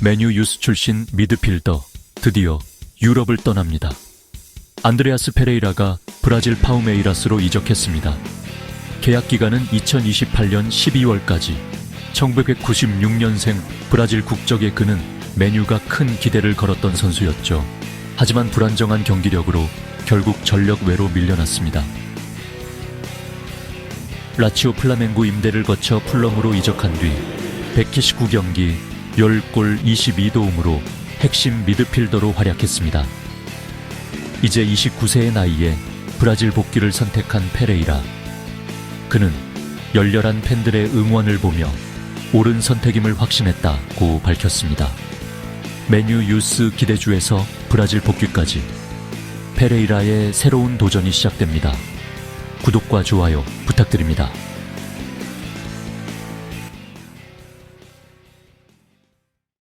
메뉴 유스 출신 미드필더 드디어 유럽을 떠납니다. 안드레아스 페레이라가 브라질 파우메이라스로 이적했습니다. 계약 기간은 2028년 12월까지. 1996년생 브라질 국적의 그는 메뉴가 큰 기대를 걸었던 선수였죠. 하지만 불안정한 경기력으로 결국 전력 외로 밀려났습니다. 라치오 플라멩고 임대를 거쳐 풀럼으로 이적한 뒤 179경기 10골 22도움으로 핵심 미드필더로 활약했습니다. 이제 29세의 나이에 브라질 복귀를 선택한 페레이라. 그는 열렬한 팬들의 응원을 보며 옳은 선택임을 확신했다고 밝혔습니다. 메뉴 유스 기대주에서 브라질 복귀까지 페레이라의 새로운 도전이 시작됩니다. 구독과 좋아요 부탁드립니다.